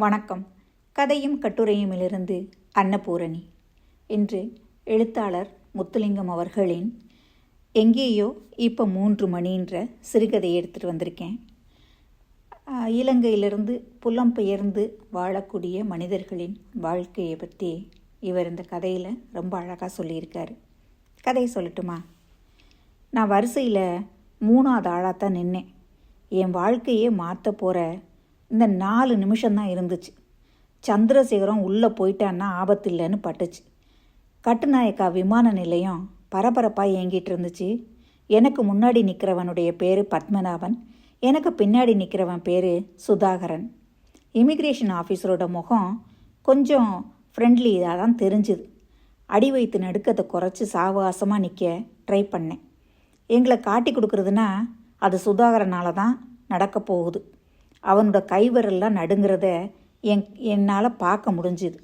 வணக்கம். கதையும் கட்டுரையுமிலிருந்து அன்னபூரணி. இன்று எழுத்தாளர் முத்துலிங்கம் அவர்களின் எங்கேயோ இப்போ மூன்று மணின்ற சிறுகதையை எடுத்துகிட்டு வந்திருக்கேன். இலங்கையிலிருந்து புலம்பெயர்ந்து வாழக்கூடிய மனிதர்களின் வாழ்க்கையை பற்றி இவர் இந்த கதையில் ரொம்ப அழகாக சொல்லியிருக்காரு. கதையை சொல்லட்டுமா? நான் வரிசையில் மூணாவது ஆளாக தான் நின்னேன். என் வாழ்க்கையே மாற்ற போகிற இந்த நாலு நிமிஷம்தான் இருந்துச்சு. சந்திரசேகரம் உள்ளே போயிட்டான்னா ஆபத்து இல்லைன்னு பட்டுச்சு. கட்டுநாயக்கா விமான நிலையம் பரபரப்பாக இயங்கிட்டு இருந்துச்சு. எனக்கு முன்னாடி நிற்கிறவனுடைய பேர் பத்மநாபன். எனக்கு பின்னாடி நிற்கிறவன் பேர் சுதாகரன். இமிக்ரேஷன் ஆஃபீஸரோட முகம் கொஞ்சம் ஃப்ரெண்ட்லியாக தான் தெரிஞ்சுது. அடி வைத்து நடுக்கத்தை குறைச்சி சாவகாசமாக நிற்க ட்ரை பண்ணேன். எங்களை காட்டி கொடுக்குறதுனா அது சுதாகரனால தான் நடக்க போகுது. அவனோட கைவிரல்லாம் நடுங்கிறத என் என்னால் பார்க்க முடிஞ்சுது.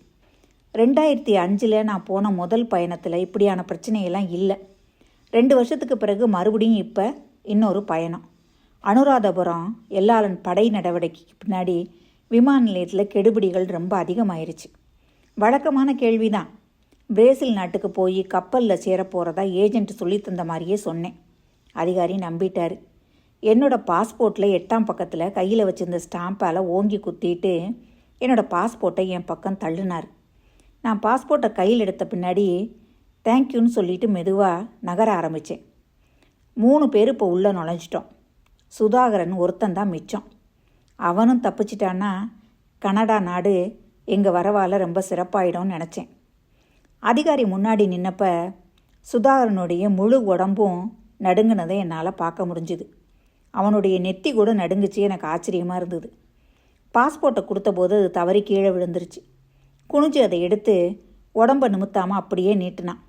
ரெண்டாயிரத்தி அஞ்சில் நான் போன முதல் பயணத்தில் இப்படியான பிரச்சனையெல்லாம் இல்லை. ரெண்டு வருஷத்துக்கு பிறகு மறுபடியும் இப்போ இன்னொரு பயணம். அனுராதபுரம் எல்லாளன் படை நடவடிக்கைக்கு பின்னாடி விமான நிலையத்தில் கெடுபிடிகள் ரொம்ப அதிகமாயிருச்சு. வழக்கமான கேள்விதான். பிரேசில் நாட்டுக்கு போய் கப்பலில் சேர போகிறதா ஏஜென்ட் சொல்லி தந்த மாதிரியே சொன்னேன். அதிகாரி நம்பிட்டார். என்னோட பாஸ்போர்ட்டில் எட்டாம் பக்கத்தில் கையில் வச்சிருந்த ஸ்டாம்பால் ஓங்கி குத்திட்டு என்னோட பாஸ்போர்ட்டை என் பக்கம் தள்ளினார். நான் பாஸ்போர்ட்டை கையில் எடுத்த பின்னாடி தேங்க்யூன்னு சொல்லிட்டு மெதுவாக நகர ஆரம்பித்தேன் மூணு பேர் இப்போ உள்ளே நுழைஞ்சிட்டோம். சுதாகரன் ஒருத்தன் தான் மிச்சம். அவனும் தப்பிச்சிட்டான்னா கனடா நாடு எங்கள் வரவால் ரொம்ப சிறப்பாயிடும்னு நினச்சேன். அதிகாரி முன்னாடி நின்னப்ப சுதாகரனுடைய முழு உடம்பும் நடுங்கினதை என்னால் பார்க்க முடிஞ்சுது. அவனுடைய நெத்தி கூட நடுங்குச்சு. எனக்கு ஆச்சரியமாக இருந்தது. பாஸ்போர்ட்டை கொடுத்தபோது அது தவறி கீழே விழுந்துருச்சு. குனிஞ்சு அதை எடுத்து உடம்ப நிமித்தாமல் அப்படியே நீட்டினான்.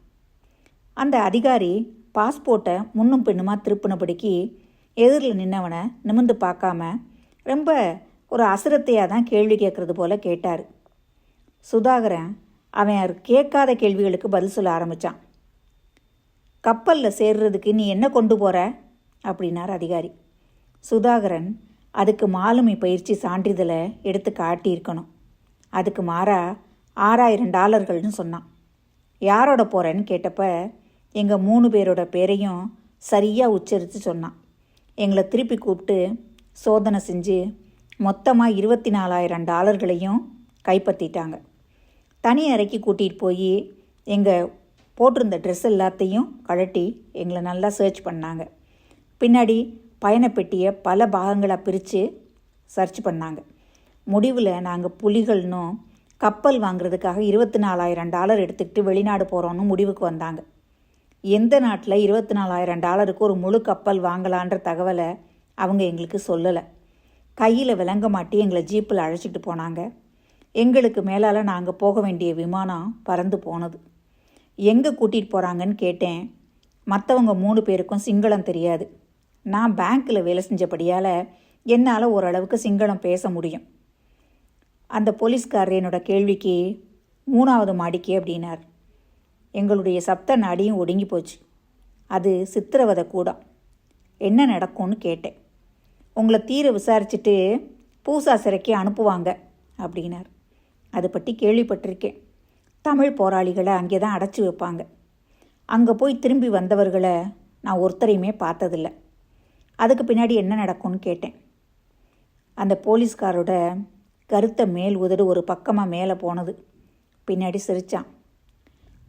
அந்த அதிகாரி பாஸ்போர்ட்டை முன்னும் பின்னுமா திருப்பினபடிக்கு எதிரில் நின்னவனை நிமிந்து பார்க்காம ரொம்ப ஒரு அசுரத்தையாக தான் கேள்வி கேட்குறது போல் கேட்டார். சுதாகரன் அவன் அவர் கேட்காத கேள்விகளுக்கு பதில் சொல்ல ஆரம்பித்தான் கப்பலில் சேர்றதுக்கு நீ என்ன கொண்டு போகிற அப்படின்னார் அதிகாரி. சுதாகரன் அதுக்கு மாலுமி பயிற்சி சான்றிதழை எடுத்து காட்டியிருக்கணும். அதுக்கு மாறா ஆறாயிரம் டாலர்கள்னு சொன்னான். யாரோட போகிறேன்னு கேட்டப்ப எங்கள் மூணு பேரோட பேரையும் சரியாக உச்சரித்து சொன்னான். எங்களை திருப்பி கூப்பிட்டு சோதனை செஞ்சு மொத்தமாக இருபத்தி நாலாயிரம் டாலர்களையும் கைப்பற்றிட்டாங்க. தனி அறைக்கு கூட்டிகிட்டு போய் எங்கள் போட்டிருந்த ட்ரெஸ் எல்லாத்தையும் கழட்டி எங்களை நல்லா சர்ச் பண்ணாங்க. பின்னாடி பயணப்பெட்டியை பல பாகங்களாக பிரித்து சர்ச் பண்ணாங்க. முடிவில் நாங்கள் புலிகள்னும் கப்பல் வாங்குறதுக்காக இருபத்தி நாலாயிரம் டாலர் எடுத்துக்கிட்டு வெளிநாடு போகிறோன்னு முடிவுக்கு வந்தாங்க. எந்த நாட்டில் இருபத்தி நாலாயிரம் டாலருக்கு ஒரு முழு கப்பல் வாங்கலான்ற தகவலை அவங்க எங்களுக்கு சொல்லலை. கையில் விளங்க மாட்டி எங்களை ஜீப்பில் அழைச்சிட்டு போனாங்க. எங்களுக்கு மேலால் நாங்கள் போக வேண்டிய விமானம் பறந்து போனது. எங்கே கூட்டிகிட்டு போகிறாங்கன்னு கேட்டேன். மற்றவங்க மூணு பேருக்கும் சிங்களம் தெரியாது. நான் பேங்க்கில் வேலை செஞ்சபடியால் என்னால் ஓரளவுக்கு சிங்களம் பேச முடியும். அந்த போலீஸ்காரர் என்னோட கேள்விக்கு மூணாவது மாடிக்கு அப்படின்னார். எங்களுடைய சப்த நாடியும் ஒடுங்கி போச்சு. அது சித்திரவதை கூடம். என்ன நடக்கும்னு கேட்டேன். உங்களை தீர விசாரிச்சுட்டு பூசா சிறைக்கு அனுப்புவாங்க அப்படின்னார். அதை பற்றி கேள்விப்பட்டிருக்கேன். தமிழ் போராளிகளை அங்கே தான் அடைச்சி வைப்பாங்க. அங்கே போய் திரும்பி வந்தவர்களை நான் ஒருத்தரையுமே பார்த்ததில்ல. அதுக்கு பின்னாடி என்ன நடக்கும்னு கேட்டேன். அந்த போலீஸ்காரோட கருத்த மேல் உதடு ஒரு பக்கமாக மேலே போனது. பின்னாடி சிரித்தான்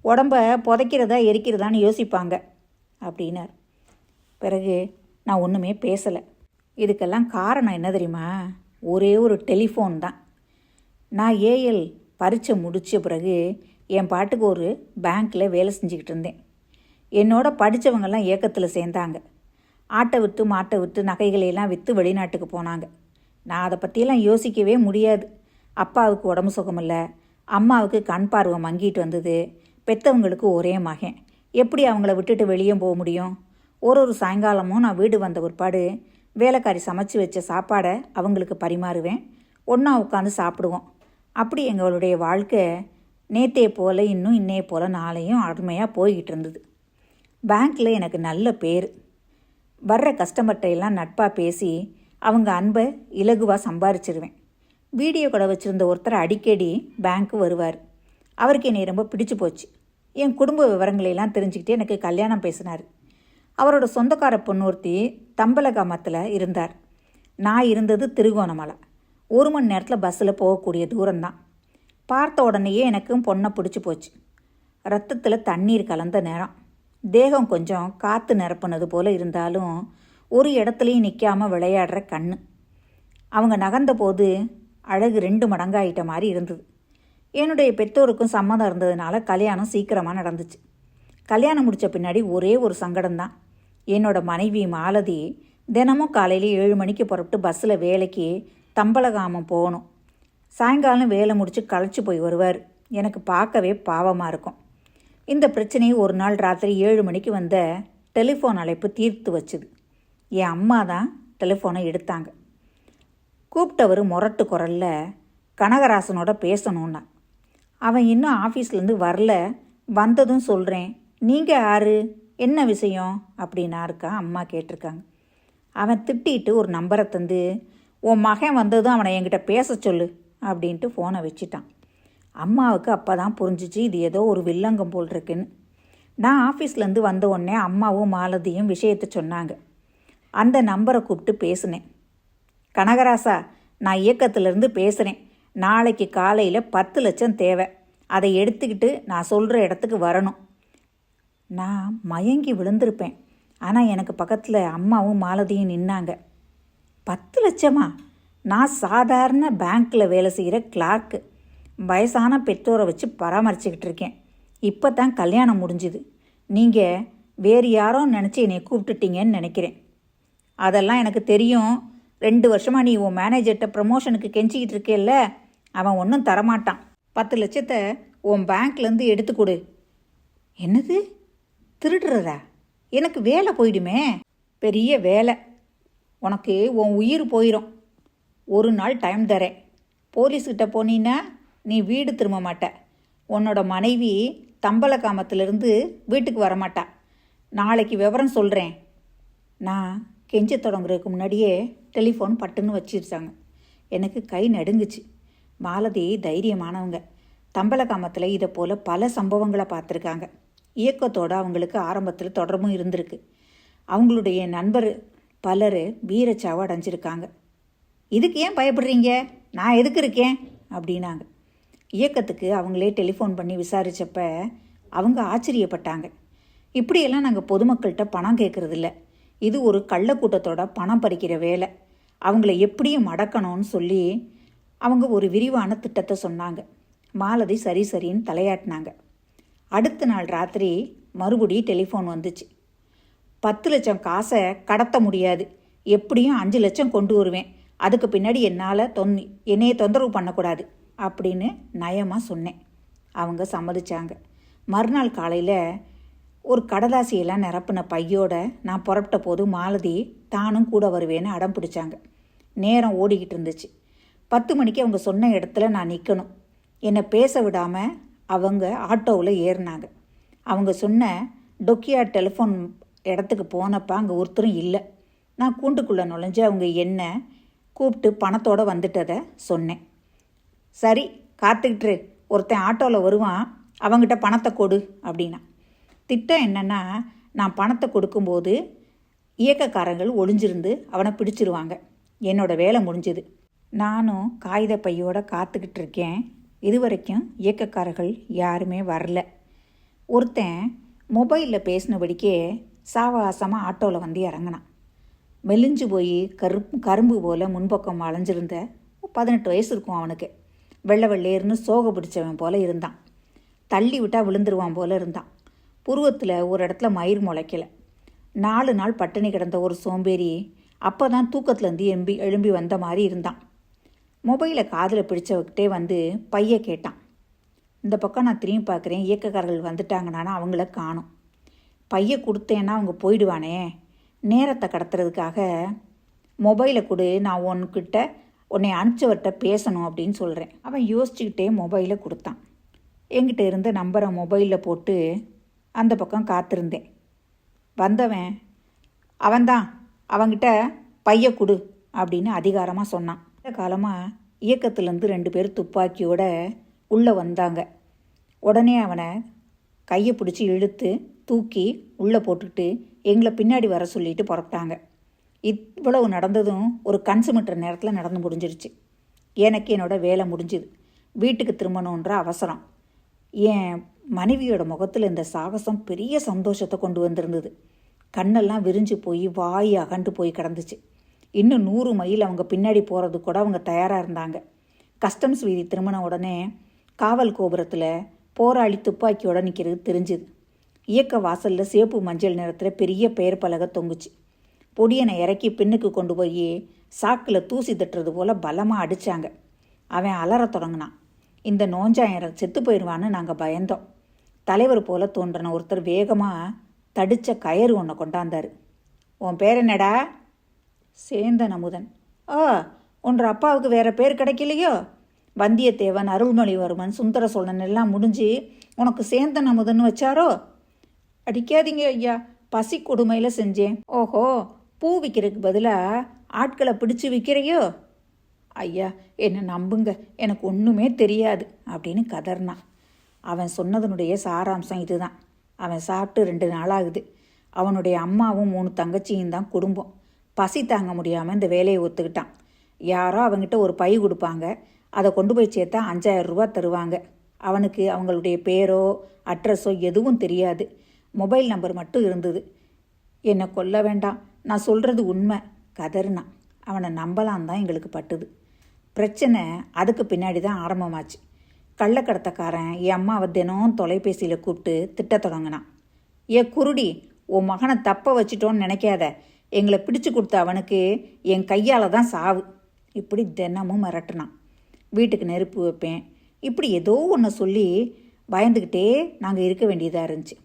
உடம்ப புதைக்கிறதா எரிக்கிறதான்னு யோசிப்பாங்க அப்படின்னார். பிறகு நான் ஒன்றுமே பேசலை. இதுக்கெல்லாம் காரணம் என்ன தெரியுமா? ஒரே ஒரு டெலிஃபோன் தான். நான் ஏஎல் பரீட்சை முடித்த பிறகு என் பாட்டுக்கு ஒரு பேங்க்கில் வேலை செஞ்சுக்கிட்டு இருந்தேன். என்னோட படித்தவங்கெல்லாம் இயக்கத்தில் சேர்ந்தாங்க. ஆட்டை விற்று மாட்டை விற்று நகைகளையெல்லாம் விற்று வெளிநாட்டுக்கு போனாங்க. நான் அதை பற்றியெல்லாம் யோசிக்கவே முடியாது. அப்பாவுக்கு உடம்பு சுகமில்லை. அம்மாவுக்கு கண் பார்வை மங்கிட்டு வந்தது. பெத்தவங்களுக்கு ஒரே மகன். எப்படி அவங்கள விட்டுட்டு வெளியே போக முடியும்? ஒரு ஒரு சாயங்காலமும் நான் வீடு வந்த பிற்பாடு வேலைக்காரி சமைச்சு வச்ச சாப்பாடை அவங்களுக்கு பரிமாறுவேன். ஒன்றா உட்காந்து சாப்பிடுவோம். அப்படி எங்களுடைய வாழ்க்கை நேத்தே போல் இன்னும் இன்னைய போல் நாளையும் அருமையாக போய்கிட்டு இருந்தது. பேங்க்கில் எனக்கு நல்ல பேர். வர்ற கஸ்டமர்கிட்ட எல்லாம் நட்பாக பேசி அவங்க அன்பை இலகுவாக சம்பாரிச்சிருவேன். வீடியோ கடை வச்சுருந்த ஒருத்தர் அடிக்கடி பேங்க்கு வருவார். அவருக்கு என்னை ரொம்ப பிடிச்சு போச்சு. என் குடும்ப விவரங்களை எல்லாம் தெரிஞ்சுக்கிட்டு எனக்கு கல்யாணம் பேசினார். அவரோட சொந்தக்கார பொண்ணொருத்தி தம்பலகாமத்தில் இருந்தார். நான் இருந்தது திருகோணமலை. ஒரு மணி நேரத்தில் பஸ்ஸில் போகக்கூடிய தூரம்தான். பார்த்த உடனேயே எனக்கும் பொண்ணை பிடிச்சி போச்சு. ரத்தத்தில் தண்ணீர் கலந்த நேரம். தேகம் கொஞ்சம் காற்று நிரப்புனது போல இருந்தாலும் ஒரு இடத்துலையும் நிற்காம விளையாடுற கண் அவங்க நகர்ந்தபோது அழகு ரெண்டு மடங்காயிட்ட மாதிரி இருந்தது. என்னுடைய பெற்றோருக்கும் சம்மதம் இருந்ததுனால கல்யாணம் சீக்கிரமாக நடந்துச்சு. கல்யாணம் முடித்த பின்னாடி ஒரே ஒரு சங்கடம்தான். என்னோட மனைவி மாலதி தினமும் காலையில் ஏழு மணிக்கு புறப்பட்டு பஸ்ஸில் வேலைக்கு தம்பலகாமம் போகணும். சாயங்காலம் வேலை முடித்து களைச்சி போய் வருவார். எனக்கு பார்க்கவே பாவமாக இருக்கும். இந்த பிரச்சனையை ஒரு நாள் ராத்திரி ஏழு மணிக்கு வந்த டெலிஃபோன் அழைப்பு தீர்த்து வச்சுது. என் அம்மா தான் டெலிஃபோனை எடுத்தாங்க. கூப்பிட்டவர் முரட்டு குரலில் கனகராசனோட பேசணும்னா. அவன் இன்னும் ஆஃபீஸ்லேருந்து வரல. வந்ததும் சொல்கிறேன் நீங்கள் யாரு? என்ன விஷயம்? அப்படின்னா இருக்கா அம்மா கேட்டிருக்காங்க. அவன் திட்டிட்டு ஒரு நம்பரை தந்து உன் மகன் வந்ததும் அவனை என்கிட்ட பேச சொல்லு அப்படின்ட்டு ஃபோனை வச்சிட்டான். அம்மாவுக்கு அப்போ தான் புரிஞ்சிச்சு இது ஏதோ ஒரு வில்லங்கம் போல் இருக்குன்னு நான் ஆஃபீஸ்லேருந்து வந்த உடனே அம்மாவும் மாலதியும் விஷயத்தை சொன்னாங்க. அந்த நம்பரை கூப்பிட்டு பேசினேன். கனகராசா நான் இயக்கத்திலிருந்து பேசுகிறேன் நாளைக்கு காலையில் பத்து லட்சம் தேவை. அதை எடுத்துக்கிட்டு நான் சொல்கிற இடத்துக்கு வரணும். நான் மயங்கி விழுந்திருப்பேன். ஆனால் எனக்கு பக்கத்தில் அம்மாவும் மாலதியும் நின்னாங்க. பத்து லட்சமா? நான் சாதாரண பேங்க்கில் வேலை செய்கிற கிளார்க்கு. வயசான பெற்றோரை வச்சு பராமரிச்சுக்கிட்டு இருக்கேன். இப்போ தான் கல்யாணம் முடிஞ்சுது. நீங்கள் வேறு யாரோ நினச்சி என்னை கூப்பிட்டுட்டீங்கன்னு நினைக்கிறேன். அதெல்லாம் எனக்கு தெரியும். ரெண்டு வருஷமாக நீ உன் மேனேஜர்கிட்ட ப்ரமோஷனுக்கு கெஞ்சிக்கிட்டு இருக்கேல்ல? அவன் ஒன்றும் தரமாட்டான். பத்து லட்சத்தை உன் பேங்க்லேருந்து எடுத்து கொடு என்னது? திருடுறதா? எனக்கு வேலை போயிடுமே. பெரிய வேலை. உனக்கு உன் உயிர் போயிடும் ஒரு நாள் டைம் தரேன். போலீஸ்கிட்ட போனீன்னா நீ வீடு திரும்ப மாட்ட. உன்னோட மனைவி தம்பலகாமத்திலிருந்து வீட்டுக்கு வரமாட்டா நாளைக்கு விவரம் சொல்கிறேன் நான் கெஞ்ச தொடங்குறதுக்கு முன்னாடியே டெலிஃபோன் பட்டுன்னு வச்சிருச்சாங்க. எனக்கு கை நடுங்குச்சு. மாலதி தைரியமானவங்க. தம்பலகாமத்தில் இதை போல் பல சம்பவங்களை பார்த்துருக்காங்க. இயக்கத்தோட அவங்களுக்கு ஆரம்பத்தில் தொடர்பும் இருந்திருக்கு. அவங்களுடைய நண்பர் பலர் வீரச்சாவை அடைஞ்சிருக்காங்க. இதுக்கு ஏன் பயப்படுறீங்க? நான் எதுக்கு இருக்கேன்? அப்படின்னாங்க. இயக்கத்துக்கு அவங்களே டெலிஃபோன் பண்ணி விசாரித்தப்ப அவங்க ஆச்சரியப்பட்டாங்க. இப்படியெல்லாம் நாங்கள் பொதுமக்கள்கிட்ட பணம் கேட்குறதில்ல இது ஒரு கள்ளக்கூட்டத்தோட பணம் பறிக்கிற வேலை. அவங்கள எப்படியும் மடக்கணும்னு சொல்லி அவங்க ஒரு விரிவான திட்டத்தை சொன்னாங்க. மாலதி சரி சரின்னு தலையாட்டினாங்க. அடுத்த நாள் ராத்திரி மறுபடியும் டெலிஃபோன் வந்துச்சு. பத்து லட்சம் காசை கடத்த முடியாது. எப்படியும் அஞ்சு லட்சம் கொண்டு வருவேன். அதுக்கு பின்னாடி என்னால் தொன் என்னையை தொந்தரவு பண்ணக்கூடாது. அப்படின்னு நயமாக சொன்னேன். அவங்க சம்மதிச்சாங்க. மறுநாள் காலையில் ஒரு கடலாசியெல்லாம் நிரப்பின பையோட நான் புறப்பட்ட போது மாலதி தானும் கூட வருவேன்னு அடம் பிடிச்சாங்க. நேரம் ஓடிக்கிட்டு இருந்துச்சு. பத்து மணிக்கு அவங்க சொன்ன இடத்துல நான் நிற்கணும் என்னை பேச விடாமல் அவங்க ஆட்டோவில் ஏறினாங்க. அவங்க சொன்ன டொக்கியா டெலிஃபோன் இடத்துக்கு போனப்போ அங்கே ஒருத்தரும் இல்லை. நான் கூண்டுக்குள்ளே நுழைஞ்சு அவங்க என்ன கூப்பிட்டு பணத்தோடு வந்துட்டதை சொன்னேன். சரி காத்துக்கிட்டு ஒருத்தன் ஆட்டோவில் வருவான் அவங்கிட்ட பணத்தை கொடு அப்படின்னா. திட்டம் என்னென்னா நான் பணத்தை கொடுக்கும்போது இயக்கக்காரங்கள் ஒளிஞ்சிருந்து அவனை பிடிச்சிருவாங்க. என்னோட வேலை முடிஞ்சுது. நானும் காகித பையோட காத்துக்கிட்டு இருக்கேன் இது வரைக்கும் இயக்கக்காரர்கள் யாருமே வரல. ஒருத்தன் மொபைலில் பேசினபடிக்கே சாவகாசமாக ஆட்டோவில் வந்து இறங்கினான். மெலிஞ்சு போய் கரு கரும்பு போல் முன்பக்கம் வளைஞ்சிருந்த பதினெட்டு வயசு இருக்கும் அவனுக்கு. வெள்ளை வெள்ளேர்னு சோக பிடிச்சவன் போல இருந்தான். தள்ளி விட்டால் விழுந்துருவான் போல இருந்தான். புருவத்தில் ஒரு இடத்துல மயிர் முளைக்கல. நாலு நாள் பட்டினி கிடந்த ஒரு சோம்பேறி அப்போ தான் தூக்கத்துலேருந்து எம்பி எழும்பி வந்த மாதிரி இருந்தான். மொபைலை காதில் பிடிச்சவக்கிட்டே வந்து பைய கேட்டான். இந்த பக்கம் நான் திரும்பி பார்க்குறேன் இயக்கக்காரர்கள் வந்துட்டாங்கனானா அவங்கள காணும். பைய கொடுத்தேன்னா அவங்க போயிடுவானே. நேரத்தை கடத்துறதுக்காக மொபைலை கொடு நான் உன்கிட்ட உன்னை அனுப்பிச்சவர்கிட்ட பேசணும் அப்படின்னு சொல்கிறேன் அவன் யோசிச்சுக்கிட்டே மொபைலை கொடுத்தான். என்கிட்ட இருந்த நம்பரை மொபைலில் போட்டு அந்த பக்கம் காத்திருந்தேன். வந்தவன் அவன்தான் அவங்கிட்ட பைய கொடு அப்படின்னு அதிகாரமாக சொன்னான். இந்த காலமாக இயக்கத்துலேருந்து ரெண்டு பேர் துப்பாக்கியோட உள்ளே வந்தாங்க. உடனே அவனை கையை பிடிச்சி இழுத்து தூக்கி உள்ளே போட்டுக்கிட்டு எங்களை பின்னாடி வர சொல்லிட்டு புறப்பட்டாங்க. இவ்வளவு நடந்ததும் ஒரு கன்சுமிட்டர் நேரத்தில் நடந்து முடிஞ்சிருச்சு. எனக்கு என்னோட வேலை முடிஞ்சுது. வீட்டுக்கு திரும்பணுன்ற அவசரம். என் மனைவியோட முகத்தில் இந்த சாகசம் பெரிய சந்தோஷத்தை கொண்டு வந்திருந்தது. கண்ணெல்லாம் விரிஞ்சு போய் வாய் அகண்டு போய் கிடந்துச்சு. இன்னும் நூறு மைல் அவங்க பின்னாடி போகிறது கூட அவங்க தயாராக இருந்தாங்க. கஸ்டம்ஸ் வீதி திரும்பின உடனே காவல் கோபுரத்தில் போராளி துப்பாக்கியோட நிற்கிறது தெரிஞ்சுது. இயக்க வாசலில் சேப்பு மஞ்சள் நிறத்தில் பெரிய பெயர் பலகை தொங்குச்சு. பொடியனை இறக்கி பின்னுக்கு கொண்டு போய் சாக்கில் தூசி தட்டுறது போல் பலமாக அடித்தாங்க அவன் அலறத் தொடங்கினான். இந்த நோஞ்சாயிரம் செத்து போயிடுவான்னு நாங்கள் பயந்தோம். தலைவர் போல தோன்றின ஒருத்தர் வேகமாக தடித்த கயிறு ஒன்றை கொண்டாந்தார். உன் பேர் என்னடா? சேந்தன் அமுதன். ஓ உன்ற அப்பாவுக்கு வேற பேர் கிடைக்கலையோ? வந்தியத்தேவன் அருள்மொழிவர்மன் சுந்தர சோழன் எல்லாம் முடிஞ்சு உனக்கு சேந்தன் அமுதன் வச்சாரோ? அடிக்காதீங்க ஐயா பசி கொடுமையில் செஞ்சேன். ஓஹோ பூ விற்கிறதுக்கு பதிலாக ஆட்களை பிடிச்சு விற்கிறையோ ஐயா என்னை நம்புங்க. எனக்கு ஒன்றுமே தெரியாது அப்படின்னு கதர்னான் அவன் சொன்னதனுடைய சாராம்சம் இதுதான். அவன் சாப்பிட்டு ரெண்டு நாளாகுது. அவனுடைய அம்மாவும் மூணு தங்கச்சியும் தான் குடும்பம். பசி தாங்க முடியாமல் இந்த வேலையை ஒத்துக்கிட்டான். யாரோ அவங்கிட்ட ஒரு பை கொடுப்பாங்க. அதை கொண்டு போய் சேர்த்தா அஞ்சாயிரம் ரூபா தருவாங்க. அவனுக்கு அவங்களுடைய பேரோ அட்ரஸோ எதுவும் தெரியாது. மொபைல் நம்பர் மட்டும் இருந்தது. என்னை கொல்ல வேண்டாம். நான் சொல்கிறது உண்மை. கதறுனா. அவனை நம்பலாம் தான் எங்களுக்கு பட்டுது. பிரச்சனை அதுக்கு பின்னாடி தான் ஆரம்பமாச்சு. கள்ளக்கடத்தக்காரன் என் அம்மாவை தினம் தொலைபேசியில் கூப்பிட்டு திட்டத் தொடங்கினான். ஏ குருடி உன் மகனை தப்ப வச்சிட்டோன்னு நினைக்காத. எங்களை பிடிச்சு கொடுத்த அவனுக்கு என் கையால் தான் சாவு. இப்படி தினமும் மிரட்டினான். வீட்டுக்கு நெருப்பு வைப்பேன். இப்படி ஏதோ ஒன்று சொல்லி பயந்துக்கிட்டே நாங்கள் இருக்க வேண்டியதாக இருந்துச்சு.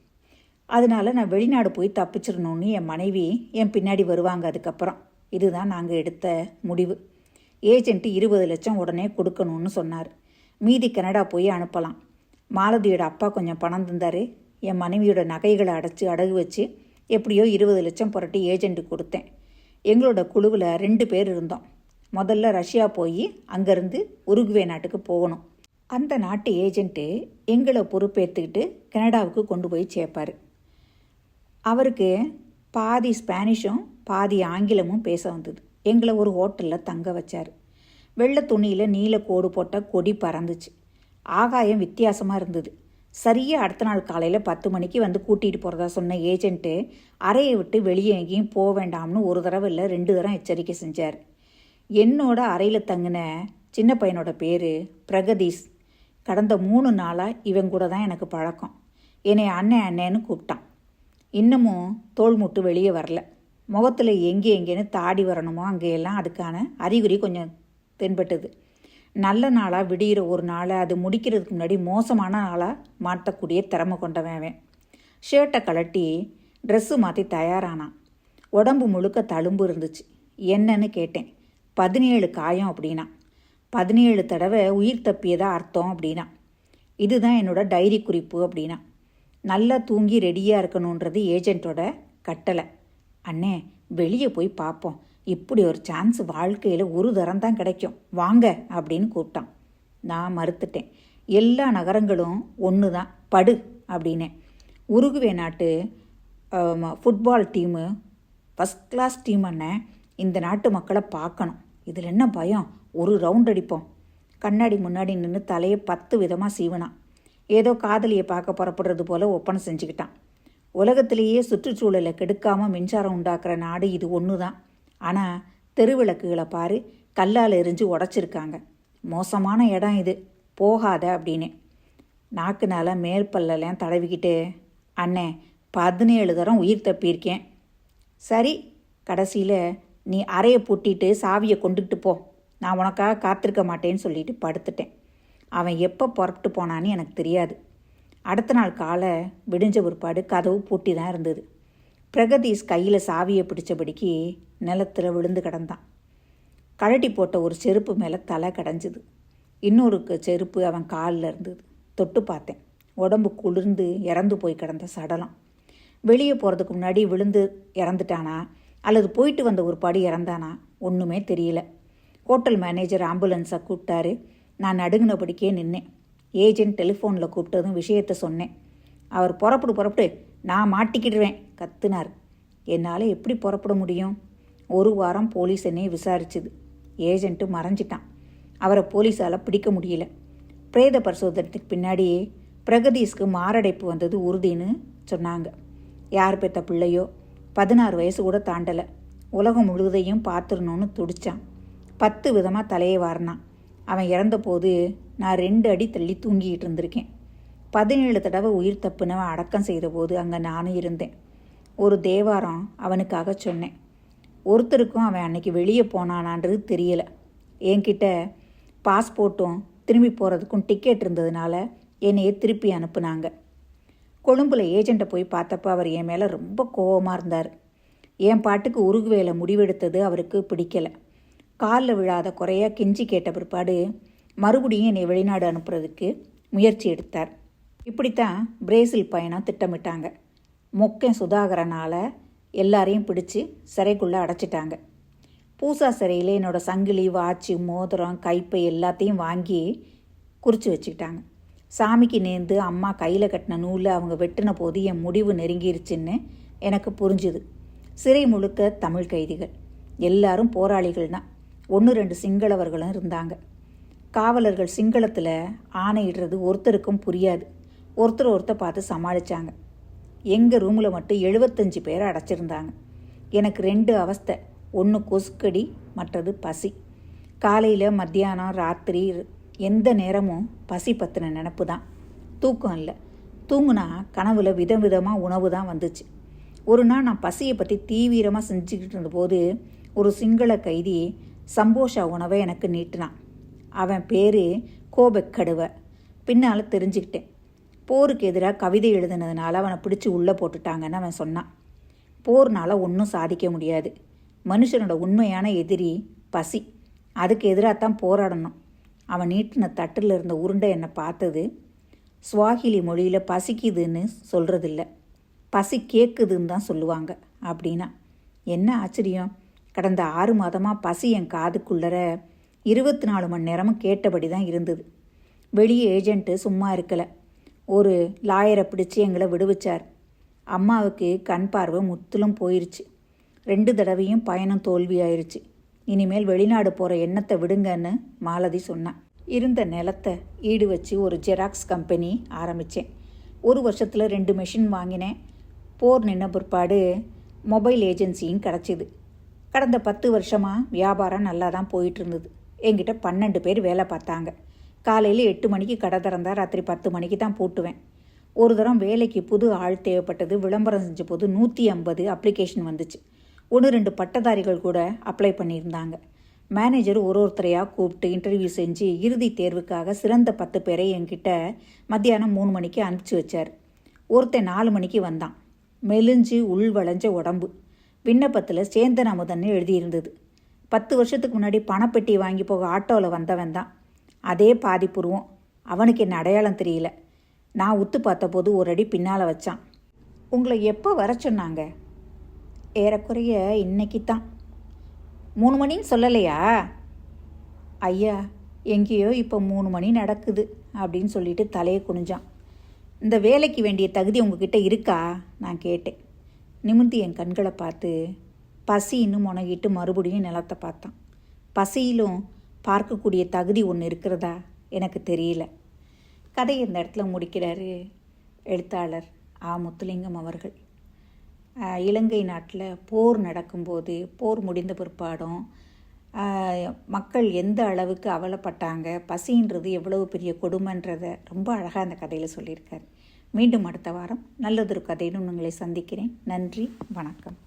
அதனால நான் வெளிநாடு போய் தப்பிச்சிடணும்னு என் மனைவி என் பின்னாடி வருவாங்க அதுக்கப்புறம். இதுதான் நாங்கள் எடுத்த முடிவு. ஏஜென்ட்டு இருபது லட்சம் உடனே கொடுக்கணும்னு சொன்னார். மீதி கனடா போய் அனுப்பலாம். மாலதியோட அப்பா கொஞ்சம் பணம் தந்தார். என் மனைவியோட நகைகளை அடைச்சி அடகு வச்சு எப்படியோ இருபது லட்சம் புரட்டி ஏஜென்ட்டு கொடுத்தேன். எங்களோட குழுவில் ரெண்டு பேர் இருந்தோம். முதல்ல ரஷ்யா போய் அங்கேருந்து உருகுவே நாட்டுக்கு போகணும். அந்த நாட்டு ஏஜென்ட்டு எங்களை பொறுப்பேற்றுக்கிட்டு கனடாவுக்கு கொண்டு போய் சேர்ப்பார். அவருக்கு பாதி ஸ்பானிஷும் பாதி ஆங்கிலமும் பேச வந்தது. எங்களை ஒரு ஹோட்டலில் தங்க வச்சார். வெள்ளை துணியில் நீல கோடு போட்ட கொடி பறந்துச்சு. ஆகாயம் வித்தியாசமாக இருந்தது. சரியாக அடுத்த நாள் காலையில் பத்து மணிக்கு வந்து கூட்டிகிட்டு போகிறதா சொன்ன ஏஜென்ட்டு அறையை விட்டு வெளியே எங்கேயும் போக வேண்டாம்னு ஒரு தடவை இல்லை ரெண்டு தரம் எச்சரிக்கை செஞ்சார். என்னோட அறையில் தங்கின சின்ன பையனோட பேர் பிரகதீஷ். கடந்த மூணு நாளாக இவன் கூட தான் எனக்கு பழக்கம். என்னை அண்ணன் அண்ணேன்னு கூப்பிட்டான். இன்னமும் தோல் முட்டு வெளியே வரல. முகத்தில் எங்கே எங்கேன்னு தாடி வரணுமோ அங்கேயெல்லாம் அதுக்கான அறிகுறி கொஞ்சம் தென்பட்டது. நல்ல நாளாக விடுகிற ஒரு நாளை அது முடிக்கிறதுக்கு முன்னாடி மோசமான நாளாக மாற்றக்கூடிய திறமை கொண்டவன் அவன். ஷர்ட்டை கழட்டி ட்ரெஸ்ஸு மாற்றி தயாரானான். உடம்பு முழுக்க தழும்பு இருந்துச்சு. என்னன்னு கேட்டேன். பதினேழு காயம் அப்படின்னா. பதினேழு தடவை உயிர் தப்பியதாக அர்த்தம் அப்படின்னா. இதுதான் என்னோட டைரி குறிப்பு அப்படின்னா. நல்லா தூங்கி ரெடியாக இருக்கணுன்றது ஏஜென்ட்டோட கட்டளை. அண்ணே வெளியே போய் பார்ப்போம் இப்படி ஒரு சான்ஸ் வாழ்க்கையில் ஒரு தரம் தான் கிடைக்கும். வாங்க அப்படின்னு கூப்பிட்டான். நான் மறுத்துட்டேன். எல்லா நகரங்களும் ஒன்று தான் படு அப்படின்னேன் உருகுவே நாட்டு football team first class team அண்ணன் இந்த நாட்டு மக்களை பார்க்கணும். இதில் என்ன பயம்? ஒரு ரவுண்ட் அடிப்போம். கண்ணாடி முன்னாடி நின்று தலையை பத்து விதமாக சீவனான். ஏதோ காதலியை பார்க்க புறப்படுறது போல ஒப்பனை செஞ்சுக்கிட்டான். உலகத்திலேயே சுற்றுச்சூழலை கெடுக்காமல் மின்சாரம் உண்டாக்குற நாடு இது ஒன்று தான் ஆனால் தெருவிளக்குகளை பாரு கல்லால் எரிஞ்சு உடச்சிருக்காங்க. மோசமான இடம் இது. போகாத அப்படின்னு. நாக்குனால மேல் பல்லெல்லாம் தடவிக்கிட்டு அண்ணே பதினேழு தரம் உயிர் தப்பியிருக்கேன். சரி கடைசியில் நீ அறையை பூட்டிட்டு சாவியை கொண்டுகிட்டு போ. நான் உனக்காக காத்திருக்க மாட்டேன்னு சொல்லிட்டு படுத்துட்டேன். அவன் எப்போ புறப்பட்டு போனான்னு எனக்கு தெரியாது. அடுத்த நாள் காலை விடிஞ்ச பிற்பாடு கதவு பூட்டி தான் இருந்தது. பிரகதீஷ் கையில் சாவியை பிடிச்சபடிக்கு நிலத்தில் விழுந்து கிடந்தான். கழட்டி போட்ட ஒரு செருப்பு மேலே தலை கடைஞ்சிது. இன்னொரு செருப்பு அவன் காலில் இருந்தது. தொட்டு பார்த்தேன். உடம்பு குளிர்ந்து இறந்து போய் கிடந்த சடலம். வெளியே போகிறதுக்கு முன்னாடி விழுந்து இறந்துட்டானா? அல்லது போயிட்டு வந்த ஒரு படி இறந்தானா? ஒன்றுமே தெரியல. ஹோட்டல் மேனேஜர் ஆம்புலன்ஸை கூப்பிட்டாரு. நான் நடுங்கினபடிக்கே நின்னேன். ஏஜென்ட் டெலிஃபோனில் கூப்பிட்டதும் விஷயத்த சொன்னேன். அவர் புறப்படு புறப்பட்டு நான் மாட்டிக்கிடுவேன் கத்துனார். என்னால் எப்படி புறப்பட முடியும்? ஒரு வாரம் போலீஸ் என்னையை விசாரிச்சுது. ஏஜென்ட்டு மறைஞ்சிட்டான். அவரை போலீஸால் பிடிக்க முடியல. பிரேத பரிசோதனத்துக்கு பின்னாடியே பிரகதீஷ்க்கு மாரடைப்பு வந்தது உறுதின்னு சொன்னாங்க. யார் பெத்த பிள்ளையோ? பதினாறு வயசு கூட தாண்டலை. உலகம் முழுவதையும் பார்த்துடணும்னு துடிச்சான். பத்து விதமாக தலையை வாரினான். அவன் இறந்தபோது நான் ரெண்டு அடி தள்ளி தூங்கிக்கிட்டு இருந்திருக்கேன். பதினேழு தடவை உயிர் தப்புனவன் அடக்கம் செய்தபோது அங்கே நானும் இருந்தேன். ஒரு தேவாரம் அவனுக்காக சொன்னேன். ஒருத்தருக்கும் அவன் அன்னைக்கு வெளியே போனானான்றது தெரியல. என்கிட்ட பாஸ்போர்ட்டும் திரும்பி போகிறதுக்கும் டிக்கெட் இருந்ததுனால என்னையே திருப்பி அனுப்புனாங்க. கொழும்பில் ஏஜெண்ட்டை போய் பார்த்தப்ப அவர் என் மேலே ரொம்ப கோவமாக இருந்தார். என் பாட்டுக்கு உருகுவேல முடிவெடுத்தது அவருக்கு பிடிக்கலை. காலில் விழாத குறையாக கெஞ்சி கேட்ட பிற்பாடு மறுபடியும் என்னை வெளிநாடு அனுப்புறதுக்கு முயற்சி எடுத்தார். இப்படித்தான் பிரேசில் பயணம் திட்டமிட்டாங்க. மொக்கன் சுதாகரனால் எல்லாரையும் பிடிச்சி சிறைக்குள்ளே அடைச்சிட்டாங்க. பூசா சிறையில் என்னோடய சங்கிலி வாட்சி மோதிரம் கைப்பை எல்லாத்தையும் வாங்கி குறித்து வச்சுக்கிட்டாங்க. சாமிக்கு நேர்ந்து அம்மா கையில் கட்டின நூலை அவங்க வெட்டின போது என் முடிவு நெருங்கிருச்சுன்னு எனக்கு புரிஞ்சுது. சிறை முழுக்க தமிழ் கைதிகள். எல்லாரும் போராளிகள் தான் ஒன்று ரெண்டு சிங்களவர்களும் இருந்தாங்க. காவலர்கள் சிங்களத்தில் ஆணையிடுறது ஒருத்தருக்கும் புரியாது. ஒருத்தர் ஒருத்தர் பார்த்து சமாளித்தாங்க எங்கள் ரூமில் மட்டும் எழுபத்தஞ்சு பேர் அடைச்சிருந்தாங்க. எனக்கு ரெண்டு அவஸ்தை. ஒன்று கொசுக்கடி மற்றது பசி. காலையில் மத்தியானம் ராத்திரி எந்த நேரமும் பசி பற்றின நினப்பு தான். தூக்கம் இல்லை. தூங்குனா வித விதமாக உணவு தான் வந்துச்சு. ஒரு நாள் நான் பசியை பற்றி தீவிரமாக செஞ்சுக்கிட்டு இருந்தபோது ஒரு சிங்கள கைதி சம்போஷா உணவை எனக்கு நீட்டினான். அவன் பேர் கோபெக்கடுவ. பின்னால் தெரிஞ்சுக்கிட்டேன். போருக்கு எதிராக கவிதை எழுதுனதுனால அவனை பிடிச்சி உள்ளே போட்டுட்டாங்கன்னு அவன் சொன்னான். போர்னால் ஒன்றும் சாதிக்க முடியாது. மனுஷனோட உண்மையான எதிரி பசி. அதுக்கு எதிராக தான் போராடணும். அவன் நீட்டின தட்டில் இருந்த உருண்டை என்னை பார்த்தது சுவாகிலி மொழியில் பசிக்குதுன்னு சொல்கிறதில்ல பசி கேட்குதுன்னு தான் சொல்லுவாங்க அப்படின்னா. என்ன ஆச்சரியம்? கடந்த ஆறு மாதமாக பசி என் காதுக்குள்ளற இருபத்தி நாலு மணி நேரமும் கேட்டபடி தான் இருந்தது. வெளியே ஏஜென்ட்டு சும்மா இருக்கலை. ஒரு லாயரை பிடிச்சி எங்களை விடுவிச்சார் அம்மாவுக்கு கண் பார்வை முத்திலும் போயிருச்சு. ரெண்டு தடவையும் பயணம் தோல்வியாயிருச்சு இனிமேல் வெளிநாடு போகிற எண்ணத்தை விடுங்கன்னு மாலதி சொன்னான் இருந்த நிலத்தை ஈடு வச்சு ஒரு ஜெராக்ஸ் கம்பெனி ஆரம்பித்தேன் ஒரு வருஷத்தில் ரெண்டு மெஷின் வாங்கினேன். போர் நின்ன பிற்பாடு மொபைல் ஏஜென்சியும் கிடச்சிது. கடந்த பத்து வருஷமாக வியாபாரம் நல்லா தான் போயிட்டு இருந்தது என்கிட்ட பன்னெண்டு பேர் வேலை பார்த்தாங்க. காலையில் எட்டு மணிக்கு கடை திறந்தால் ராத்திரி பத்து மணிக்கு தான் பூட்டுவேன். ஒரு தரம் வேலைக்கு புது ஆள் தேவைப்பட்டது விளம்பரம் செஞ்ச போது நூற்றி ஐம்பது அப்ளிகேஷன் வந்துச்சு. ஒன்று ரெண்டு பட்டதாரிகள் கூட அப்ளை பண்ணியிருந்தாங்க. மேனேஜர் ஒரு ஒருத்தரையாக கூப்பிட்டு இன்டர்வியூ செஞ்சு இறுதி தேர்வுக்காக சிறந்த பத்து பேரை என்கிட்ட மத்தியானம் மூணு மணிக்கு அனுப்பிச்சி வச்சார். ஒருத்தன் நாலு மணிக்கு வந்தான். மெலிஞ்சு உள் வளைஞ்ச உடம்பு. விண்ணப்பத்தில் சேந்தன் அமுதன்னு எழுதியிருந்தது. பத்து வருஷத்துக்கு முன்னாடி பணப்பெட்டி வாங்கி போக ஆட்டோவில் வந்தவன் தான். அதே பாதிப்புருவம் அவனுக்கு என்ன அடையாளம் தெரியல. நான் உத்து பார்த்தபோது ஒரு அடி பின்னால் வச்சான். உங்களை எப்போ வர சொன்னாங்க? ஏறக்குறைய இன்னைக்கு தான் மூணு மணின்னு சொல்லலையா? ஐயா எங்கேயோ இப்போ மூணு மணி நடக்குது அப்படின்னு சொல்லிட்டு தலையை குனிஞ்சான். இந்த வேலைக்கு வேண்டிய தகுதி உங்ககிட்ட இருக்கா? நான் கேட்டேன். நிமிர்ந்து என் கண்களை பார்த்து பசி இன்னும் முனகிட்டு மறுபடியும் நிலத்தை பார்த்தான். பசியிலும் பார்க்கக்கூடிய தகுதி ஒன்று இருக்கிறதா? எனக்கு தெரியல. கதை இந்த இடத்துல முடிக்கிறாரு எழுத்தாளர் ஆ. முத்துலிங்கம் அவர்கள். இலங்கை நாட்டில் போர் நடக்கும்போது போர் முடிந்த பிற்பாடும் மக்கள் எந்த அளவுக்கு அவலப்பட்டாங்க பசின்றது எவ்வளவு பெரிய கொடுமைன்றதை ரொம்ப அழகாக அந்த கதையில் சொல்லியிருக்காரு. மீண்டும் அடுத்த வாரம். நல்லதொரு கதையிலும் உங்களை சந்திக்கிறேன். நன்றி வணக்கம்.